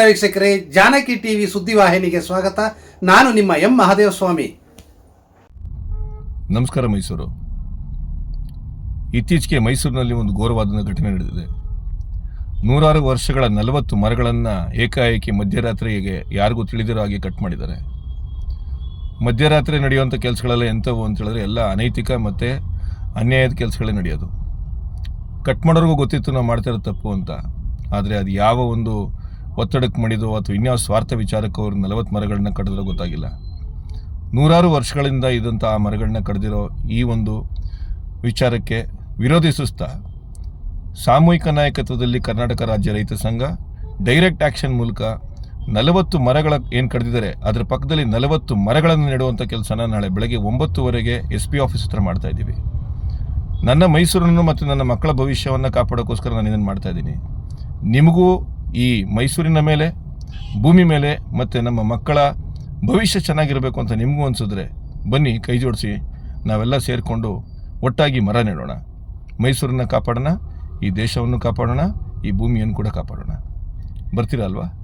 ವೀಕ್ಷಕರೇ, ಜಾನಕಿ ಟಿವಿ ಸುದ್ದಿವಾಹಿನಿಗೆ ಸ್ವಾಗತ. ನಾನು ನಿಮ್ಮ ಎಂ ಮಹಾದೇವ ಸ್ವಾಮಿ ನಮಸ್ಕಾರ ಮೈಸೂರು. ಇತ್ತೀಚೆಗೆ ಮೈಸೂರಿನಲ್ಲಿ ಒಂದು ಘೋರವಾದ ಘಟನೆ ನಡೆದಿದೆ. ನೂರಾರು ವರ್ಷಗಳ ನಲವತ್ತು ಮರಗಳನ್ನು ಏಕಾಏಕಿ ಮಧ್ಯರಾತ್ರಿಗೆ ಯಾರಿಗೂ ತಿಳಿದಿರೋ ಹಾಗೆ ಕಟ್ ಮಾಡಿದ್ದಾರೆ. ಮಧ್ಯರಾತ್ರಿ ನಡೆಯುವಂಥ ಕೆಲಸಗಳೆಲ್ಲ ಎಂಥವು ಅಂತ ಹೇಳಿದ್ರೆ ಎಲ್ಲ ಅನೈತಿಕ ಮತ್ತು ಅನ್ಯಾಯದ ಕೆಲಸಗಳೇ ನಡೆಯೋದು. ಕಟ್ ಮಾಡೋರಿಗೂ ಗೊತ್ತಿತ್ತು ನಾವು ಮಾಡ್ತಾ ಇರೋದು ತಪ್ಪು ಅಂತ. ಆದರೆ ಅದು ಯಾವ ಒಂದು ಒತ್ತಡಕ್ಕೆ ಮಾಡಿದೋ ಅಥವಾ ಇನ್ಯಾವ ಸ್ವಾರ್ಥ ವಿಚಾರಕ್ಕೆ ಅವರು ನಲವತ್ತು ಮರಗಳನ್ನ ಕಡಿದ್ರೂ ಗೊತ್ತಾಗಿಲ್ಲ. ನೂರಾರು ವರ್ಷಗಳಿಂದ ಇದ್ದಂಥ ಆ ಮರಗಳನ್ನ ಕಡಿದಿರೋ ಈ ಒಂದು ವಿಚಾರಕ್ಕೆ ವಿರೋಧಿಸುತ್ತಾ ಸಾಮೂಹಿಕ ನಾಯಕತ್ವದಲ್ಲಿ ಕರ್ನಾಟಕ ರಾಜ್ಯ ರೈತ ಸಂಘ ಡೈರೆಕ್ಟ್ ಆ್ಯಕ್ಷನ್ ಮೂಲಕ ನಲವತ್ತು ಮರಗಳ ಏನು ಕಡಿದಿದ್ದಾರೆ, ಅದರ ಪಕ್ಕದಲ್ಲಿ ನಲವತ್ತು ಮರಗಳನ್ನು ನೆಡುವಂಥ ಕೆಲಸನ ನಾಳೆ ಬೆಳಗ್ಗೆ ಒಂಬತ್ತುವರೆಗೆ ಎಸ್ ಪಿ ಆಫೀಸ್ ಹತ್ರ ಮಾಡ್ತಾ ಇದ್ದೀವಿ. ನನ್ನ ಮೈಸೂರನ್ನು ಮತ್ತು ನನ್ನ ಮಕ್ಕಳ ಭವಿಷ್ಯವನ್ನು ಕಾಪಾಡೋಕ್ಕೋಸ್ಕರ ನಾನು ಇದನ್ನು ಮಾಡ್ತಾ ಇದ್ದೀನಿ. ನಿಮಗೂ ಈ ಮೈಸೂರಿನ ಮೇಲೆ, ಭೂಮಿ ಮೇಲೆ ಮತ್ತು ನಮ್ಮ ಮಕ್ಕಳ ಭವಿಷ್ಯ ಚೆನ್ನಾಗಿರಬೇಕು ಅಂತ ನಿಮಗೂ ಅನಿಸಿದ್ರೆ ಬನ್ನಿ, ಕೈ ಜೋಡಿಸಿ, ನಾವೆಲ್ಲ ಸೇರಿಕೊಂಡು ಒಟ್ಟಾಗಿ ಮರ ನೆಡೋಣ. ಮೈಸೂರನ್ನು ಕಾಪಾಡೋಣ, ಈ ದೇಶವನ್ನು ಕಾಪಾಡೋಣ, ಈ ಭೂಮಿಯನ್ನು ಕೂಡ ಕಾಪಾಡೋಣ. ಬರ್ತೀರಾ ಅಲ್ವಾ?